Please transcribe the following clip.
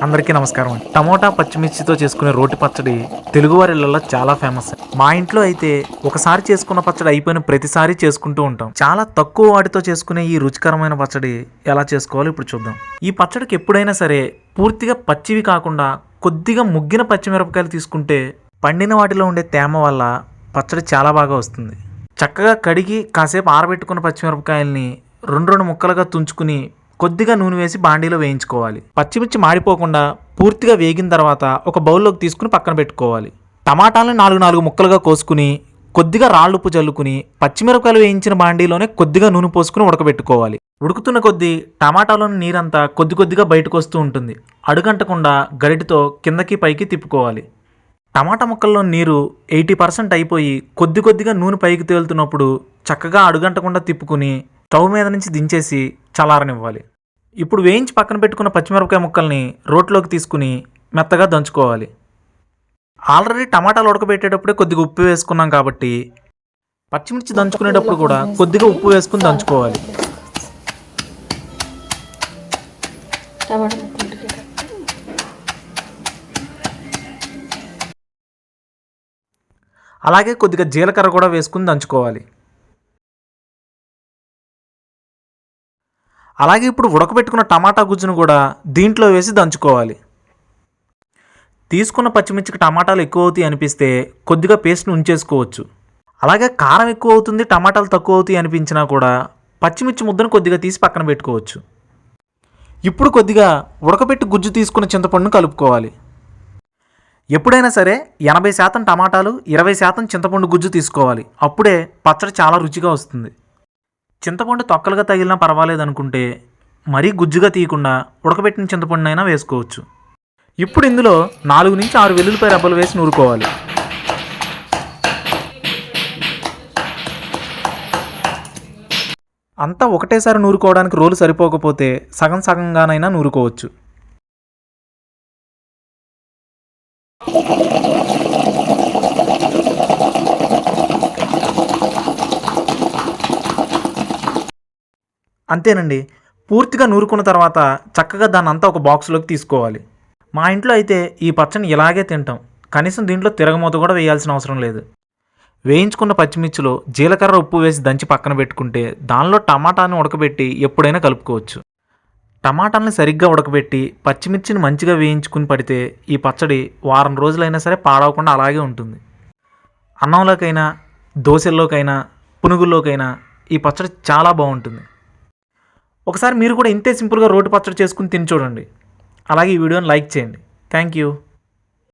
అందరికీ నమస్కారం అండి. టమోటా పచ్చిమిర్చితో చేసుకునే రోటి పచ్చడి తెలుగువారి ఇళ్ళలో చాలా ఫేమస్. మా ఇంట్లో అయితే ఒకసారి చేసుకున్న పచ్చడి అయిపోయిన ప్రతిసారి చేసుకుంటూ ఉంటాం. చాలా తక్కువ వాటితో చేసుకునే ఈ రుచికరమైన పచ్చడి ఎలా చేసుకోవాలో ఇప్పుడు చూద్దాం. ఈ పచ్చడికి ఎప్పుడైనా సరే పూర్తిగా పచ్చివి కాకుండా కొద్దిగా ముగ్గిన పచ్చిమిరపకాయలు తీసుకుంటే పండిన వాటిలో ఉండే తేమ వల్ల పచ్చడి చాలా బాగా వస్తుంది. చక్కగా కడిగి కాసేపు ఆరబెట్టుకున్న పచ్చిమిరపకాయల్ని రెండు రెండు ముక్కలుగా తుంచుకుని కొద్దిగా నూనె వేసి బాండీలో వేయించుకోవాలి. పచ్చిమిర్చి మాడిపోకుండా పూర్తిగా వేగిన తర్వాత ఒక బౌల్లోకి తీసుకుని పక్కన పెట్టుకోవాలి. టమాటాలను నాలుగు నాలుగు ముక్కలుగా కోసుకుని కొద్దిగా రాళ్ళుప్పు చల్లుకుని పచ్చిమిరపకాయలు వేయించిన బాండీలోనే కొద్దిగా నూనె పోసుకుని ఉడకబెట్టుకోవాలి. ఉడుకుతున్న కొద్దీ టమాటాలోని నీరంతా కొద్ది కొద్దిగా బయటకు వస్తూ ఉంటుంది. అడుగంటకుండా గరిటితో కిందకి పైకి తిప్పుకోవాలి. టమాటా ముక్కల్లో నీరు ఎయిటీ పర్సెంట్ అయిపోయి కొద్ది కొద్దిగా నూనె పైకి తేలుతున్నప్పుడు చక్కగా అడుగంటకుండా తిప్పుకుని స్టవ్ మీద నుంచి దించేసి చల్లారనివ్వాలి. ఇప్పుడు వేయించి పక్కన పెట్టుకున్న పచ్చిమిరపకాయ ముక్కల్ని రోట్లోకి తీసుకుని మెత్తగా దంచుకోవాలి. ఆల్రెడీ టమాటాలు ఉడకబెట్టేటప్పుడే కొద్దిగా ఉప్పు వేసుకున్నాం కాబట్టి పచ్చిమిర్చి దంచుకునేటప్పుడు కూడా కొద్దిగా ఉప్పు వేసుకుని దంచుకోవాలి. అలాగే కొద్దిగా జీలకర్ర కూడా వేసుకుని దంచుకోవాలి. అలాగే ఇప్పుడు ఉడకబెట్టుకున్న టమాటా గుజ్జును కూడా దీంట్లో వేసి దంచుకోవాలి. తీసుకున్న పచ్చిమిర్చికి టమాటాలు ఎక్కువ అవుతాయి అనిపిస్తే కొద్దిగా పేస్ట్ని ఉంచేసుకోవచ్చు. అలాగే కారం ఎక్కువ అవుతుంది టమాటాలు తక్కువ అవుతాయి అనిపించినా కూడా పచ్చిమిర్చి ముద్దను కొద్దిగా తీసి పక్కన పెట్టుకోవచ్చు. ఇప్పుడు కొద్దిగా ఉడకబెట్టి గుజ్జు తీసుకున్న చింతపండును కలుపుకోవాలి. ఎప్పుడైనా సరే ఎనభై శాతం టమాటాలు ఇరవై శాతం చింతపండు గుజ్జు తీసుకోవాలి. అప్పుడే పచ్చడి చాలా రుచిగా వస్తుంది. చింతపండు తొక్కలుగా తగిలినా పర్వాలేదు అనుకుంటే మరీ గుజ్జుగా తీయకుండా ఉడకబెట్టిన చింతపండునైనా వేసుకోవచ్చు. ఇప్పుడు ఇందులో నాలుగు నుంచి ఆరు వెల్లుల్లిపై రబ్బలు వేసి నూరుకోవాలి. అంతా ఒకటేసారి నూరుకోవడానికి రోలు సరిపోకపోతే సగం సగంగానైనా నూరుకోవచ్చు. అంతేనండి. పూర్తిగా నూరుకున్న తర్వాత చక్కగా దాన్ని అంతా ఒక బాక్స్లోకి తీసుకోవాలి. మా ఇంట్లో అయితే ఈ పచ్చని ఇలాగే తింటాం. కనీసం దీంట్లో తిరగమూత కూడా వేయాల్సిన అవసరం లేదు. వేయించుకున్న పచ్చిమిర్చిలో జీలకర్ర ఉప్పు వేసి దంచి పక్కన పెట్టుకుంటే దానిలో టమాటాని ఉడకబెట్టి ఎప్పుడైనా కలుపుకోవచ్చు. టమాటాలను సరిగ్గా ఉడకబెట్టి పచ్చిమిర్చిని మంచిగా వేయించుకుని పడితే ఈ పచ్చడి వారం రోజులైనా సరే పాడవకుండా అలాగే ఉంటుంది. అన్నంలోకైనా దోశల్లోకైనా పునుగుల్లోకైనా ఈ పచ్చడి చాలా బాగుంటుంది. ఒకసారి మీరు కూడా ఇంతే సింపుల్గా రోటి పచ్చడి చేసుకుని తిని చూడండి. అలాగే ఈ వీడియోని లైక్ చేయండి. Thank you.